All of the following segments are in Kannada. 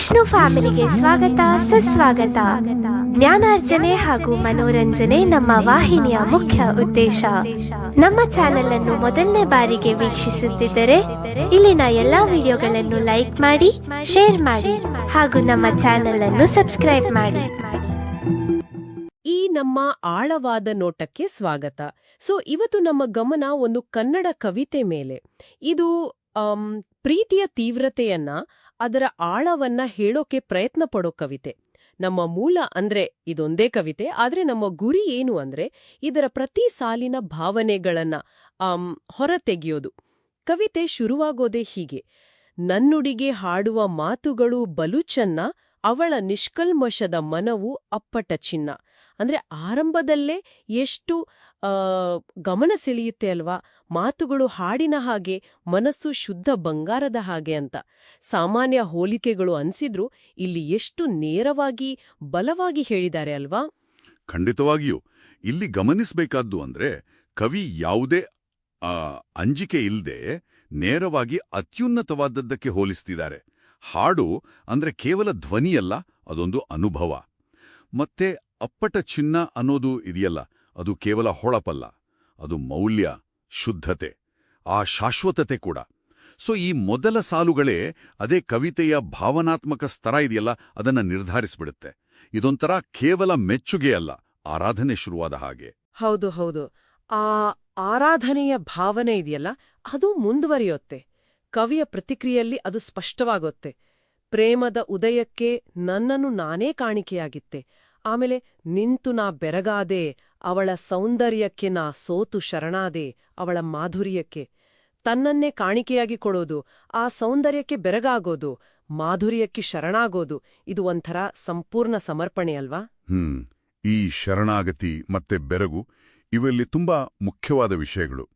ವಿಷ್ಣು ಫ್ಯಾಮಿಲಿಗೆ ಸ್ವಾಗತ, ಸುಸ್ವಾಗತ. ಜ್ಞಾನಾರ್ಜನೆ ಹಾಗೂ ಮನೋರಂಜನೆ ನಮ್ಮ ವಾಹಿನಿಯ ಮುಖ್ಯ ಉದ್ದೇಶ. ನಮ್ಮ ಚಾನೆಲ್ ಅನ್ನು ಮೊದಲನೇ ಬಾರಿಗೆ ವೀಕ್ಷಿಸುತ್ತಿದ್ದರೆ, ಇಲ್ಲಿನ ಎಲ್ಲಾ ವಿಡಿಯೋಗಳನ್ನು ಲೈಕ್ ಮಾಡಿ, ಶೇರ್ ಮಾಡಿ ಹಾಗೂ ನಮ್ಮ ಚಾನೆಲ್ ಅನ್ನು ಸಬ್ಸ್ಕ್ರೈಬ್ ಮಾಡಿ. ಈ ನಮ್ಮ ಆಳವಾದ ನೋಟಕ್ಕೆ ಸ್ವಾಗತ. ಸೊ, ಇವತ್ತು ನಮ್ಮ ಗಮನ ಒಂದು ಕನ್ನಡ ಕವಿತೆ ಮೇಲೆ. ಇದು ಪ್ರೀತಿಯ ತೀವ್ರತೆಯನ್ನ ಅದರ ಆಳವನ್ನ ಹೇಳೋಕೆ ಪ್ರಯತ್ನ ಪಡೋ ಕವಿತೆ. ನಮ್ಮ ಮೂಲ ಅಂದ್ರೆ ಇದೊಂದೇ ಕವಿತೆ, ಆದ್ರೆ ನಮ್ಮ ಗುರಿ ಏನು ಅಂದ್ರೆ ಇದರ ಪ್ರತಿ ಸಾಲಿನ ಭಾವನೆಗಳನ್ನ ಹೊರತೆಗೆಯೋದು. ಕವಿತೆ ಶುರುವಾಗೋದೇ ಹೀಗೆ. ನನ್ನುಡಿಗೆ ಹಾಡುವ ಮಾತುಗಳು ಬಲು ಚೆನ್ನ ಅವಳ ನಿಷ್ಕಲ್ಮಶದ ಮನವು ಅಪ್ಪಟ ಚಿನ್ನ. ಅಂದ್ರೆ ಆರಂಭದಲ್ಲೇ ಎಷ್ಟು ಗಮನ ಸೆಳೆಯುತ್ತೆ ಅಲ್ವಾ? ಮಾತುಗಳು ಹಾಡಿನ ಹಾಗೆ, ಮನಸ್ಸು ಶುದ್ಧ ಬಂಗಾರದ ಹಾಗೆ ಅಂತ. ಸಾಮಾನ್ಯ ಹೋಲಿಕೆಗಳು ಅನ್ಸಿದ್ರು ಇಲ್ಲಿ ಎಷ್ಟು ನೇರವಾಗಿ, ಬಲವಾಗಿ ಹೇಳಿದ್ದಾರೆ ಅಲ್ವಾ? ಖಂಡಿತವಾಗಿಯೂ. ಇಲ್ಲಿ ಗಮನಿಸಬೇಕಾದ್ದು ಅಂದ್ರೆ, ಕವಿ ಯಾವುದೇ ಅಂಜಿಕೆ ಇಲ್ಲದೆ ನೇರವಾಗಿ ಅತ್ಯುನ್ನತವಾದದ್ದಕ್ಕೆ ಹೋಲಿಸ್ತಿದ್ದಾರೆ. ಹಾಡು ಅಂದ್ರೆ ಕೇವಲ ಧ್ವನಿಯಲ್ಲ ಅದೊಂದು ಅನುಭವ. ಮತ್ತೆ ಅಪ್ಪಟ ಚಿನ್ನ ಅನ್ನೋದು ಇದೆಯಲ್ಲ, ಅದು ಕೇವಲ ಹೊಳಪಲ್ಲ, ಅದು ಮೌಲ್ಯ, ಶುದ್ಧತೆ, ಆ ಶಾಶ್ವತತೆ ಕೂಡ. ಸೊ ಈ ಮೊದಲ ಸಾಲುಗಳೇ ಅದೇ ಕವಿತೆಯ ಭಾವನಾತ್ಮಕ ಸ್ತರ ಇದೆಯಲ್ಲ, ಅದನ್ನ ನಿರ್ಧರಿಸ್ಬಿಡುತ್ತೆ. ಇದೊಂಥರ ಕೇವಲ ಮೆಚ್ಚುಗೆ ಅಲ್ಲ, ಆರಾಧನೆ ಶುರುವಾದ ಹಾಗೆ. ಹೌದು ಹೌದು. ಆ ಆರಾಧನೆಯ ಭಾವನೆ ಇದೆಯಲ್ಲ, ಅದು ಮುಂದುವರಿಯುತ್ತೆ. ಕವಿಯ ಪ್ರತಿಕ್ರಿಯೆಯಲ್ಲಿ ಅದು ಸ್ಪಷ್ಟವಾಗುತ್ತೆ. ಪ್ರೇಮದ ಉದಯಕ್ಕೆ ನನ್ನನ್ನು ನಾನೇ ಕಾಣಿಕೆಯಾಗಿತ್ತೆ. ಆಮೇಲೆ ನಿಂತು ನಾ ಬೆರಗಾದೆ, ಅವಳ ಸೌಂದರ್ಯಕ್ಕೆ ನಾ ಸೋತು ಶರಣಾದೆ, ಅವಳ ಮಾಧುರ್ಯಕ್ಕೆ. ತನ್ನನ್ನೇ ಕಾಣಿಕೆಯಾಗಿ ಕೊಡೋದು, ಆ ಸೌಂದರ್ಯಕ್ಕೆ ಬೆರಗಾಗೋದು, ಮಾಧುರ್ಯಕ್ಕೆ ಶರಣಾಗೋದು, ಇದು ಒಂಥರ ಸಂಪೂರ್ಣ ಸಮರ್ಪಣೆ ಅಲ್ವಾ? ಹ್ಮ್, ಈ ಶರಣಾಗತಿ ಮತ್ತೆ ಬೆರಗು ಇವೆಲ್ಲಿ ತುಂಬಾ ಮುಖ್ಯವಾದ ವಿಷಯಗಳು.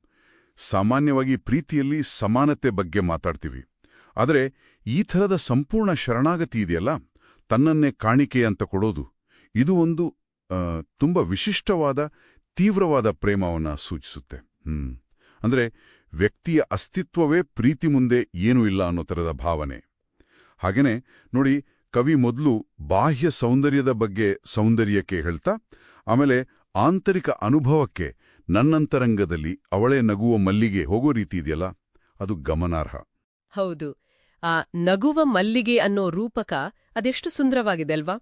ಸಾಮಾನ್ಯವಾಗಿ ಪ್ರೀತಿಯಲ್ಲಿ ಸಮಾನತೆ ಬಗ್ಗೆ ಮಾತಾಡ್ತೀವಿ. ಆದರೆ ಈ ಥರದ ಸಂಪೂರ್ಣ ಶರಣಾಗತಿ ಇದೆಯಲ್ಲ? ತನ್ನನ್ನೇ ಕಾಣಿಕೆ ಅಂತ ಕೊಡೋದು, ಇದು ಒಂದು ತುಂಬ ವಿಶಿಷ್ಟವಾದ, ತೀವ್ರವಾದ ಪ್ರೇಮವನ್ನ ಸೂಚಿಸುತ್ತೆ. ಹ್ಮ್. ಅಂದ್ರೆ ವ್ಯಕ್ತಿಯ ಅಸ್ತಿತ್ವವೇ ಪ್ರೀತಿ ಮುಂದೆ ಏನೂ ಇಲ್ಲ ಅನ್ನೋ ಥರದ ಭಾವನೆ. ಹಾಗೇನೆ ನೋಡಿ, ಕವಿ ಮೊದಲು ಬಾಹ್ಯ ಸೌಂದರ್ಯದ ಬಗ್ಗೆ ಸೌಂದರ್ಯಕ್ಕೆ ಹೇಳ್ತಾ, ಆಮೇಲೆ ಆಂತರಿಕ ಅನುಭವಕ್ಕೆ ನನ್ನಂತರಂಗದಲ್ಲಿ ಅವಳೇ ನಗುವ ಮಲ್ಲಿಗೆ ಹೋಗೋ ರೀತಿ ಇದೆಯಲ್ಲ, ಅದು ಗಮನಾರ್ಹ. ಹೌದು. ಆ, ನಗುವ ಮಲ್ಲಿಗೆ ಅನ್ನೋ ರೂಪಕ ಅದೆಷ್ಟು ಸುಂದರವಾಗಿದೆ ಅಲ್ವಾ?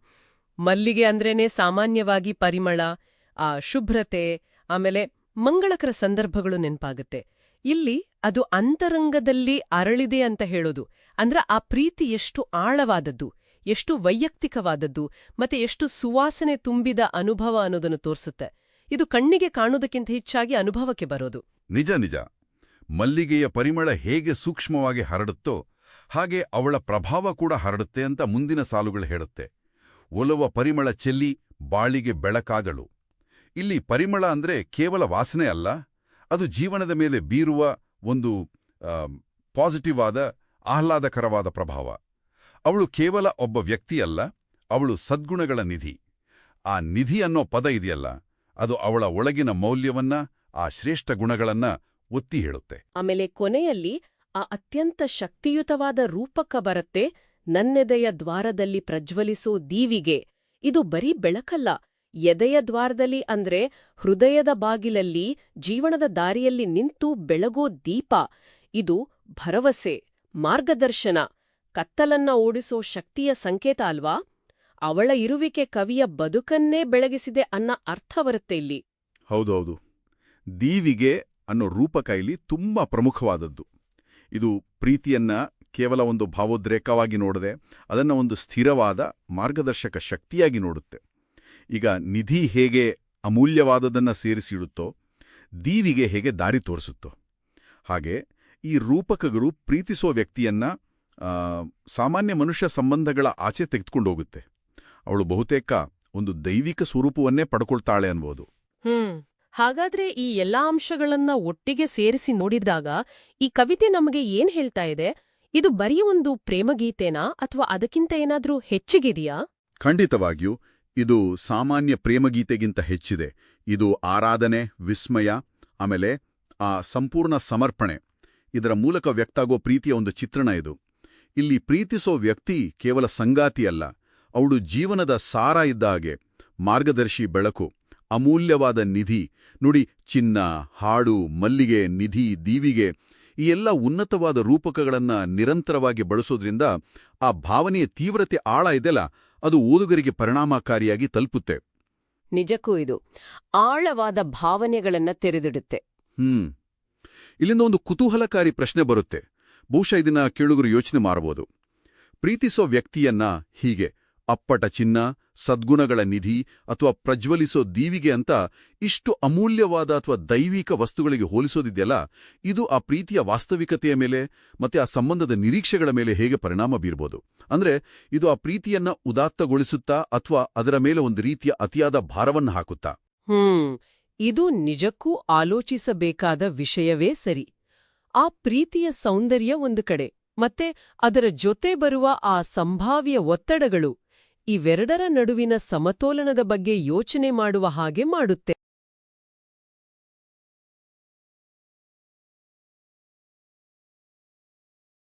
ಮಲ್ಲಿಗೆ ಅಂದ್ರೇನೆ ಸಾಮಾನ್ಯವಾಗಿ ಪರಿಮಳ, ಆ, ಶುಭ್ರತೆ, ಆಮೇಲೆ ಮಂಗಳಕರ ಸಂದರ್ಭಗಳು ನೆನಪಾಗುತ್ತೆ. ಇಲ್ಲಿ ಅದು ಅಂತರಂಗದಲ್ಲಿ ಅರಳಿದೆ ಅಂತ ಹೇಳೋದು. ಅಂದ್ರ ಆ ಪ್ರೀತಿ ಎಷ್ಟು ಆಳವಾದದ್ದು, ಎಷ್ಟು ವೈಯಕ್ತಿಕವಾದದ್ದು, ಮತ್ತೆ ಎಷ್ಟು ಸುವಾಸನೆ ತುಂಬಿದ ಅನುಭವ ಅನ್ನೋದನ್ನು ತೋರಿಸುತ್ತೆ. ಇದು ಕಣ್ಣಿಗೆ ಕಾಣುವುದಕ್ಕಿಂತ ಹೆಚ್ಚಾಗಿ ಅನುಭವಕ್ಕೆ ಬರೋದು. ನಿಜ ನಿಜ. ಮಲ್ಲಿಗೆಯ ಪರಿಮಳ ಹೇಗೆ ಸೂಕ್ಷ್ಮವಾಗಿ ಹರಡುತ್ತೋ ಹಾಗೆ ಅವಳ ಪ್ರಭಾವ ಕೂಡ ಹರಡುತ್ತೆ ಅಂತ ಮುಂದಿನ ಸಾಲುಗಳು ಹೇಳುತ್ತೆ. ಒಲವ ಪರಿಮಳ ಚೆಲ್ಲಿ ಬಾಳಿಗೆ ಬೆಳಕಾದಳು. ಇಲ್ಲಿ ಪರಿಮಳ ಅಂದ್ರೆ ಕೇವಲ ವಾಸನೆ ಅಲ್ಲ, ಅದು ಜೀವನದ ಮೇಲೆ ಬೀರುವ ಒಂದು ಪಾಸಿಟಿವ್ ಆದ, ಆಹ್ಲಾದಕರವಾದ ಪ್ರಭಾವ. ಅವಳು ಕೇವಲ ಒಬ್ಬ ವ್ಯಕ್ತಿಯಲ್ಲ, ಅವಳು ಸದ್ಗುಣಗಳ ನಿಧಿ. ಆ ನಿಧಿ ಅನ್ನೋ ಪದ ಇದೆಯಲ್ಲ ಅದು ಅವಳ ಒಳಗಿನ ಮೌಲ್ಯವನ್ನ, ಆ ಶ್ರೇಷ್ಠ ಗುಣಗಳನ್ನ ಒತ್ತಿ ಹೇಳುತ್ತೆ. ಆಮೇಲೆ ಕೊನೆಯಲ್ಲಿ ಆ ಅತ್ಯಂತ ಶಕ್ತಿಯುತವಾದ ರೂಪಕ ಬರತ್ತೆ, ನನ್ನೆದೆಯ ದ್ವಾರದಲ್ಲಿ ಪ್ರಜ್ವಲಿಸೋ ದೀವಿಗೆ. ಇದು ಬರೀ ಬೆಳಕಲ್ಲ, ಎದೆಯ ದ್ವಾರದಲ್ಲಿ ಅಂದ್ರೆ ಹೃದಯದ ಬಾಗಿಲಲ್ಲಿ, ಜೀವನದ ದಾರಿಯಲ್ಲಿ ನಿಂತು ಬೆಳಗೋ ದೀಪ. ಇದು ಭರವಸೆ, ಮಾರ್ಗದರ್ಶನ, ಕತ್ತಲನ್ನ ಓಡಿಸೋ ಶಕ್ತಿಯ ಸಂಕೇತ ಅಲ್ವಾ? ಅವಳ ಇರುವಿಕೆ ಕವಿಯ ಬದುಕನ್ನೇ ಬೆಳಗಿಸಿದೆ ಅನ್ನ ಅರ್ಥ ಬರುತ್ತೆ ಇಲ್ಲಿ. ಹೌದೌದು. ದೀವಿಗೆ ಅನ್ನೋ ರೂಪಕ ಇಲ್ಲಿ ತುಂಬಾ ಪ್ರಮುಖವಾದದ್ದು. ಇದು ಪ್ರೀತಿಯನ್ನ ಕೇವಲ ಒಂದು ಭಾವೋದ್ರೇಕವಾಗಿ ನೋಡದೆ ಅದನ್ನ ಒಂದು ಸ್ಥಿರವಾದ ಮಾರ್ಗದರ್ಶಕ ಶಕ್ತಿಯಾಗಿ ನೋಡುತ್ತೆ. ಈಗ ನಿಧಿ ಹೇಗೆ ಅಮೂಲ್ಯವಾದದನ್ನು ಸೇರಿಸಿಡುತ್ತೋ, ದೀವಿಗೆ ಹೇಗೆ ದಾರಿ ತೋರಿಸುತ್ತೋ. ಹಾಗೆ ಈ ರೂಪಕಗಳು ಪ್ರೀತಿಸೋ ವ್ಯಕ್ತಿಯನ್ನ ಸಾಮಾನ್ಯ ಮನುಷ್ಯ ಸಂಬಂಧಗಳ ಆಚೆ ತೆಗೆದುಕೊಂಡೋಗುತ್ತೆ ಅವಳು ಬಹುತೇಕ ಒಂದು ದೈವಿಕ ಸ್ವರೂಪವನ್ನೇ ಪಡ್ಕೊಳ್ತಾಳೆ ಅನ್ಬೋದು. ಹ್ಮ್. ಹಾಗಾದ್ರೆ ಈ ಎಲ್ಲಾ ಅಂಶಗಳನ್ನ ಒಟ್ಟಿಗೆ ಸೇರಿಸಿ ನೋಡಿದಾಗ ಈ ಕವಿತೆ ನಮಗೆ ಏನ್ ಹೇಳ್ತಾ ಇದೆ? ಇದು ಬರೀ ಒಂದು ಪ್ರೇಮಗೀತೆನಾ ಅಥವಾ ಅದಕ್ಕಿಂತ ಏನಾದ್ರೂ ಹೆಚ್ಚಿಗಿದೆಯಾ? ಖಂಡಿತವಾಗಿಯೂ. ಇದು ಸಾಮಾನ್ಯ ಪ್ರೇಮಗೀತೆಗಿಂತ ಹೆಚ್ಚಿದೆ. ಇದು ಆರಾಧನೆ ವಿಸ್ಮಯ ಆಮೇಲೆ ಆ ಸಂಪೂರ್ಣ ಸಮರ್ಪಣೆ. ಇದರ ಮೂಲಕ ವ್ಯಕ್ತಾಗೋ ಪ್ರೀತಿಯ ಒಂದು ಚಿತ್ರಣ ಇದು. ಇಲ್ಲಿ ಪ್ರೀತಿಸೋ ವ್ಯಕ್ತಿ ಕೇವಲ ಸಂಗಾತಿ ಅಲ್ಲ ಅವಳು ಜೀವನದ ಸಾರ ಇದ್ದ ಹಾಗೆ ಮಾರ್ಗದರ್ಶಿ ಬೆಳಕು ಅಮೂಲ್ಯವಾದ ನಿಧಿ ನುಡಿ ಚಿನ್ನ ಹಾಡು ಮಲ್ಲಿಗೆ ನಿಧಿ ದೀವಿಗೆ ಈ ಎಲ್ಲ ಉನ್ನತವಾದ ರೂಪಕಗಳನ್ನು ನಿರಂತರವಾಗಿ ಬಳಸೋದ್ರಿಂದ ಆ ಭಾವನೆಯ ತೀವ್ರತೆ ಆಳ ಇದೆಲ್ಲ ಅದು ಓದುಗರಿಗೆ ಪರಿಣಾಮಕಾರಿಯಾಗಿ ತಲುಪುತ್ತೆ. ನಿಜಕ್ಕೂ ಇದು ಆಳವಾದ ಭಾವನೆಗಳನ್ನ ತೆರೆದಿಡುತ್ತೆ. ಹ್ಮ್. ಇಲ್ಲಿಂದ ಒಂದು ಕುತೂಹಲಕಾರಿ ಪ್ರಶ್ನೆ ಬರುತ್ತೆ. ಬಹುಶಃ ಇದನ್ನ ಕೇಳುಗರು ಯೋಚನೆ ಮಾಡಬಹುದು ಪ್ರೀತಿಸೋ ವ್ಯಕ್ತಿಯನ್ನ ಹೀಗೆ ಅಪ್ಪಟ ಚಿನ್ನ, ಸದ್ಗುಣಗಳ ನಿಧಿ ಅಥವಾ ಪ್ರಜ್ವಲಿಸೋ ದೀವಿಗೆ ಅಂತ ಇಷ್ಟು ಅಮೂಲ್ಯವಾದ ಅಥವಾ ದೈವಿಕ ವಸ್ತುಗಳಿಗೆ ಹೋಲಿಸೋದಿದೆಯಲ್ಲ, ಇದು ಆ ಪ್ರೀತಿಯ ವಾಸ್ತವಿಕತೆಯ ಮೇಲೆ ಮತ್ತೆ ಆ ಸಂಬಂಧದ ನಿರೀಕ್ಷೆಗಳ ಮೇಲೆ ಹೇಗೆ ಪರಿಣಾಮ ಬೀರ್ಬೋದು? ಅಂದ್ರೆ ಇದು ಆ ಪ್ರೀತಿಯನ್ನ ಉದಾತ್ತಗೊಳಿಸುತ್ತಾ ಅಥವಾ ಅದರ ಮೇಲೆ ಒಂದು ರೀತಿಯ ಅತಿಯಾದ ಭಾರವನ್ನ ಹಾಕುತ್ತಾ? ಹ್ಮ್, ಇದು ನಿಜಕ್ಕೂ ಆಲೋಚಿಸಬೇಕಾದ ವಿಷಯವೇ ಸರಿ. ಆ ಪ್ರೀತಿಯ ಸೌಂದರ್ಯ ಒಂದು ಕಡೆ, ಮತ್ತೆ ಅದರ ಜೊತೆ ಬರುವ ಆ ಸಂಭಾವ್ಯ ಒತ್ತಡಗಳು ಇವೆರಡರ ನಡುವಿನ ಸಮತೋಲನದ ಬಗ್ಗೆ ಯೋಚನೆ ಮಾಡುವ ಹಾಗೆ ಮಾಡುತ್ತೆ.